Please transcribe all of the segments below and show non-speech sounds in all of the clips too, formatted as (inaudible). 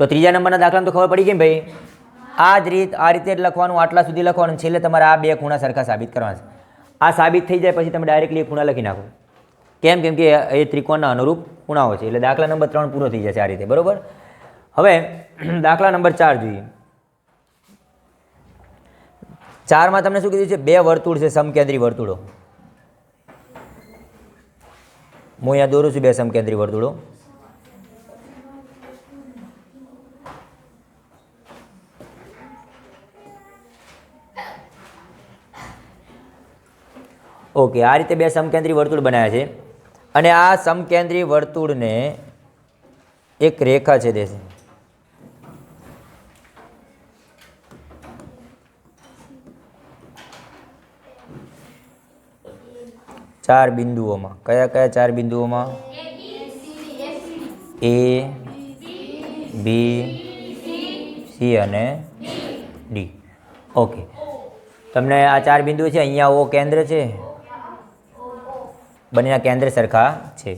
તો ત્રીજા નંબરના દાખલામાં તો ખબર પડી ને ભાઈ? આ જ રીત, આ રીતે જ લખવાનું, આટલા સુધી લખવાનું, છેલ્લે તમારે આ બે ખૂણા સરખા સાબિત કરવાના છે. આ સાબિત થઈ જાય પછી તમે ડાયરેક્ટલી ખૂણા લખી નાખો. કેમ? કેમ કે એ ત્રિકોણના અનુરૂપ ખૂણાઓ છે, એટલે દાખલા નંબર ત્રણ પૂરો થઈ જશે આ રીતે, બરાબર? હવે, (clears throat) દાખલા નંબર ચાર જોઈએ. ચારમાં તમને શું કીધું છે? બે વર્તુળ છે, સમકેન્દ્રી વર્તુળો. હું અહીંયા દોરું છું બે સમકેન્દ્રી વર્તુળો. ઓકે, આ રીતે બે સમકેન્દ્રી વર્તુળ બનાવ્યા છે. અને આ સમકેન્દ્રી વર્તુળને એક રેખા છે દેશ. ચાર બિંદુઓમાં. કયા કયા ચાર બિંદુઓમાં? એ બી સી અને ડી ઓકે. તમને આ ચાર બિંદુ છે, અહીંયા ઓ કેન્દ્ર છે? બંનેના કેન્દ્ર સરખા છે.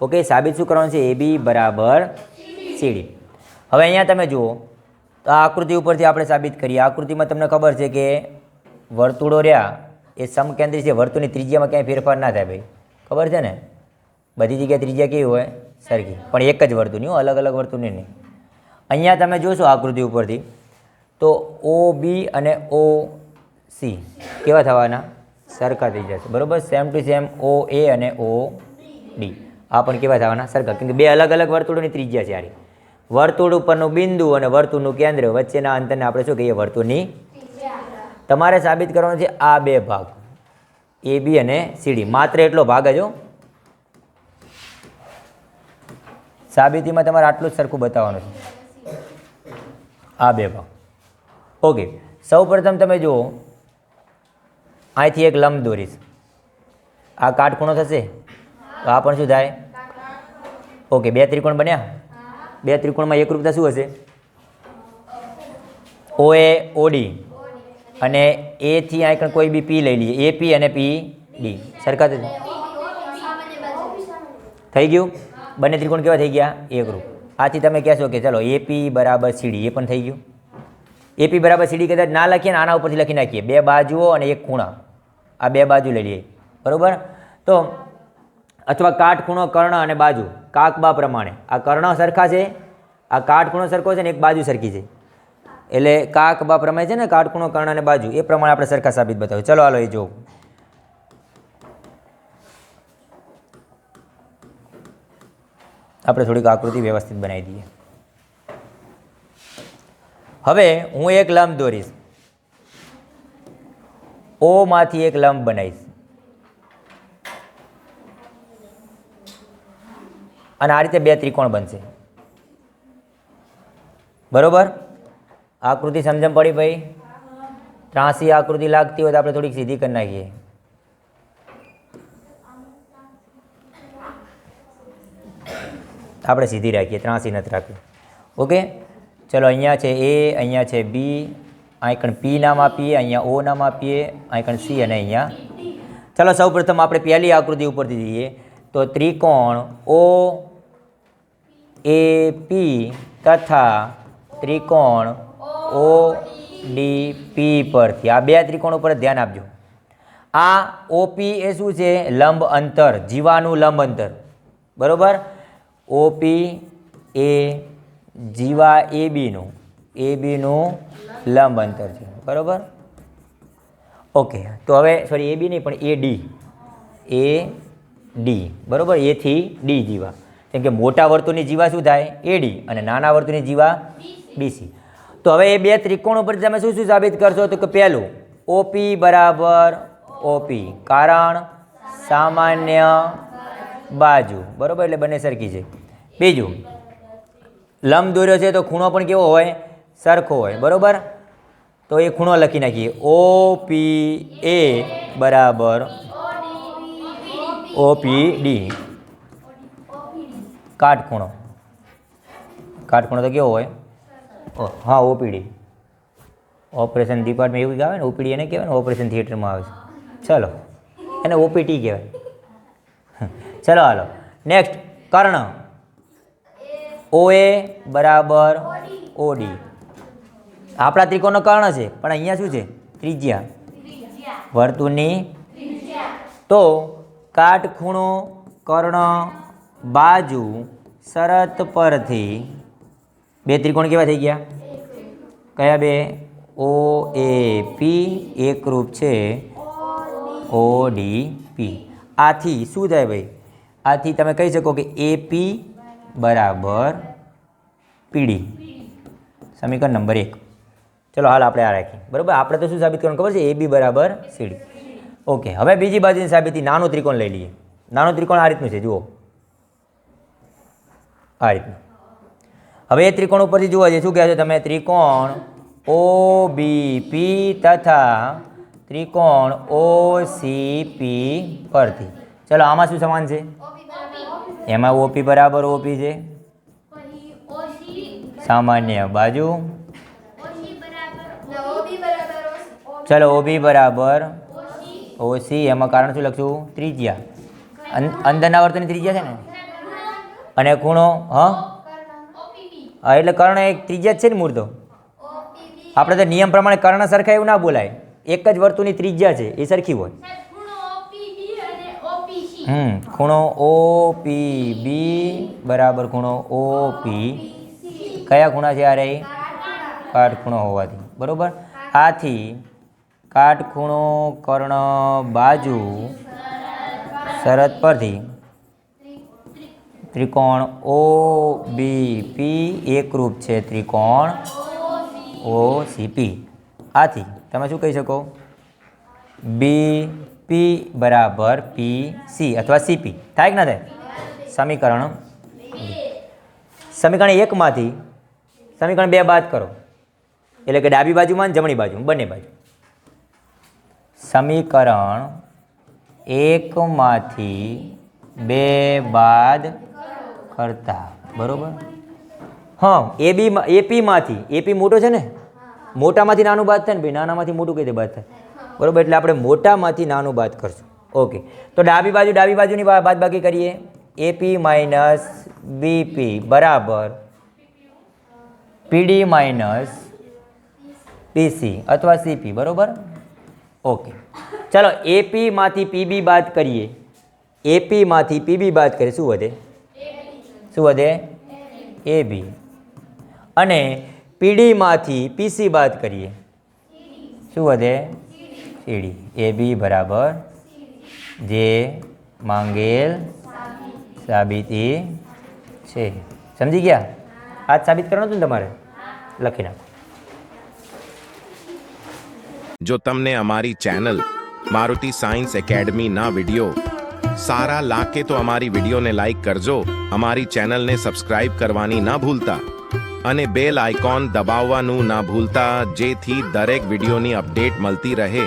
ઓકે, સાબિત શું કરવાનું છે? એ બી બરાબર સીડી હવે અહીંયા તમે જુઓ આ આકૃતિ ઉપરથી આપણે સાબિત કરીએ. આકૃતિમાં તમને ખબર છે કે વર્તુળો રહ્યા, એ સમકેન્દ્રી છે. વર્તુળની ત્રિજ્યામાં ક્યાંય ફેરફાર ના થાય ભાઈ. ખબર છે ને? બધી જગ્યાએ ત્રિજ્યા કેવી હોય? સરખી. પણ એક જ વર્તુળની અલગ અલગ વર્તુળની નહીં. અહીંયા તમે જોશો આકૃતિ ઉપરથી. તો ઓ બી અને ઓ સી કેવા થવાના? સરખા થઈ જશે. બરોબર? Same to same O A અને ઓ ડી આ પણ કેવા થવાના? સરખા. કેમ કે બે અલગ અલગ વર્તુળોની ત્રિજ્યા છે આરી વર્તુળ ઉપરનું બિંદુ અને વર્તુળનું કેન્દ્ર વચ્ચેના અંતરને આપણે શું કહીએ? વર્તુળની તમારે સાબિત કરવાનું છે આ બે ભાગ. એ બી અને સીડી માત્ર એટલો ભાગ જ સાબિતીમાં તમારે આટલું જ સરખું બતાવવાનું છે. આ બે ભાગ. ઓકે સૌ પ્રથમ તમે જુઓ. અહીંથી એક લંબ દોરીશ. આ કાટખૂણો થશે? તો આ પણ શું થાય ઓકે, બે ત્રિકોણ બન્યા? બે ત્રિકોણમાં એકરૂપતા શું હશે? ઓ એ ઓડી અને એથી અહીં કોઈ બી પી લઈ લઈએ. એ પી અને પી ડી સરખા થઈ ગયું? બંને ત્રિકોણ કેવા થઈ ગયા? એકરૂપ આથી તમે કહેશો કે ચલો એપી બરાબર સીડી એ પણ થઈ ગયું? એપી બરાબર સીડી કદાચ ના લખીએ ને આના ઉપરથી લખી નાખીએ. બે બાજુઓ અને એક ખૂણા. આ બે બાજુ લઈ લઈએ. બરાબર? તો અથવા કાટખૂણો કર્ણ અને બાજુ. કાકબા પ્રમાણે. આ કર્ણ સરખા છે? આ કાટખૂણો સરખો છે ને એક બાજુ સરખી છે? એટલે કાકબા પ્રમાણે છે ને કાટખૂણો કર્ણ અને બાજુ. એ પ્રમાણે આપણે સરખા સાબિત બતાવ્યું. ચલો, હાલો, એ જો આપણે થોડીક આકૃતિ વ્યવસ્થિત બનાવી દઈએ. હવે હું એક લંબ દોરીશ. ઓ માંથી એક લંબ બનાવીશ. અને આ રીતે બે ત્રિકોણ બનશે. બરોબર? આકૃતિ સમજણ પડી ભાઈ? ત્રાસી આકૃતિ લાગતી હોય તો આપણે થોડીક સીધી કરી નાખીએ. આપણે સીધી રાખીએ, ત્રાસી નથી રાખવી. ઓકે ચલો, અહીંયા છે એ અહીંયા છે બી આઈકણ પી નામ આપીએ, અહીંયા ઓ નામ આપીએ આઈકણ કણ સી અને અહીંયા. ચલો, સૌ પ્રથમ આપણે પહેલી આકૃતિ ઉપરથી જઈએ. તો ત્રિકોણ ઓ એ પી તથા ત્રિકોણ ઓ ડી પી પરથી. આ બે ત્રિકોણ ઉપર ધ્યાન આપજો. આ ઓપી એ શું છે? લંબ અંતર જીવાનું લંબ અંતર. બરાબર? ઓપી એ જીવા એ બીનું એ બીનું લંબ અંતર છે. બરાબર? ઓકે, તો હવે સોરી એ બી નહીં, પણ એ ડી એ ડી બરાબર? એથી ડી જીવા. કેમ કે મોટા વર્તુળની જીવા શું થાય? એ ડી અને નાના વર્તુળની જીવા બીસી તો હવે એ બે ત્રિકોણ ઉપર તમે શું શું સાબિત કરશો? તો કે પહેલું ઓપી બરાબર ઓપી કારણ સામાન્ય બાજુ. બરાબર? એટલે બંને સરખી છે. બીજું લંબ દોર્યો છે તો ખૂણો પણ કેવો હોય? સરખો હોય. બરોબર? તો એ ખૂણો લખી નાખીએ. ઓ પી એ બરાબર. O P D. કાટખૂણો. કાટખૂણો તો કેવો હોય? ઓ, હા ઓપીડી ઓપરેશન ડિપાર્ટમેન્ટ એવું આવે ને? ઓપીડી એને કહેવાય ને? ઓપરેશન થિયેટરમાં આવે છે. ચલો. એને ઓપીટી કહેવાય. ચલો, હાલો. નેક્સ્ટ. કર્ણ. ઓ એ બરાબર ઓડી. આપણા ત્રિકોણનો કર્ણ છે, પણ અહીંયા શું છે? ત્રિજ્યા. વર્તુળની તો કાટખૂણો કર્ણ બાજુ શરત પરથી બે ત્રિકોણ કેવા થઈ ગયા? કયા બે? ઓ એ પી એકરૂપ છે ઓ ડી પી આથી શું થાય ભાઈ? આથી તમે કહી શકો કે એ પી બરાબર. પીડી. સમીકરણ નંબર એક. ચલો, હાલ આપણે આ રાખીએ. બરાબર? આપણે તો શું સાબિત કરવાનું ખબર છે? એ, બી બરાબર સીડી ઓકે, હવે બીજી બાજુની સાબિતી નાનું ત્રિકોણ લઈ લઈએ. નાનું ત્રિકોણ આ રીતનું છે, જુઓ. આ રીતનું. હવે એ ત્રિકોણ ઉપરથી જુઓ છે શું કહેવાય છે તમે? ત્રિકોણ ઓ, બી તથા ત્રિકોણ ઓ, સી, પી પરથી. ચલો, આમાં શું સમાન છે? એમાં ઓપી બરાબર ઓપી છે? સામાન્ય. બાજુ? ચલો ઓબી બરાબર. ઓસી એમાં કારણ શું લખશું? ત્રિજ્યા. અંદરના વર્તની ત્રિજ્યા છે ને? અને ખૂણો, હા? એટલે કર્ણ એક ત્રિજ્યા જ છે ને મૂળ આપણે તો નિયમ પ્રમાણે કર્ણ સરખા એવું ના બોલાય. એક જ વર્તુની ત્રિજ્યા છે, એ સરખી હોય. હમ, ખૂણો ઓ પી બી બરાબર ખૂણો ઓ પી કયા ખૂણા છે આ રહી? કાટખૂણો હોવાથી, બરાબર? આથી કાટખૂણો કર્ણ બાજુ શરત પરથી ત્રિકોણ ઓ બી પી એકરૂપ છે ત્રિકોણ ઓ સી પી આથી તમે શું કહી શકો? બી, પી બરાબર, પી, સી અથવા સીપી થાય કે ના થાય? સમીકરણ સમીકરણ એકમાંથી સમીકરણ બે બાદ કરો. એટલે કે ડાબી બાજુમાં જમણી બાજુ બંને બાજુ. સમીકરણ એકમાંથી બે બાદ કરતા, બરાબર? હા, એ બી એપીમાંથી એપી મોટો છે ને? મોટામાંથી નાનું બાદ થાય ને ભાઈ નાનામાંથી મોટું કઈ રીતે બાદ થાય? બરોબર? એટલે આપણે મોટામાંથી નાનું બાદ કરશું. ઓકે તો ડાબી બાજુ, ડાબી બાજુની બાદ બાકી કરીએ. એપી માઇનસ બીપી બરાબર. પીડી માઇનસ પીસી અથવા સીપી બરાબર? ઓકે ચાલો એપીમાંથી પીબી બાદ કરીએ. એપીમાંથી પીબી બાદ કરીએ. શું વધે? શું વધે? એ બી અને પીડીમાંથી પીસી બાદ કરીએ. શું વધે? સીડી. એ બી બરાબર. જે માંગેલ સાબિતી છે. સમજી ગયા? આજ સાબિત કરવાનું હતું ને તમારે? લખી નાખો. જો તમને અમારી ચેનલ મારુતિ સાયન્સ એકેડમીના વિડિયો સારા લાગે તો અમારી વિડીયોને લાઈક કરજો. અમારી ચેનલને સબસ્ક્રાઇબ કરવાની ના ભૂલતા અને બેલ આઇકોન દબાવવાનું ના ભૂલતા જેથી દરેક વિડીયોની અપડેટ મળતી રહે.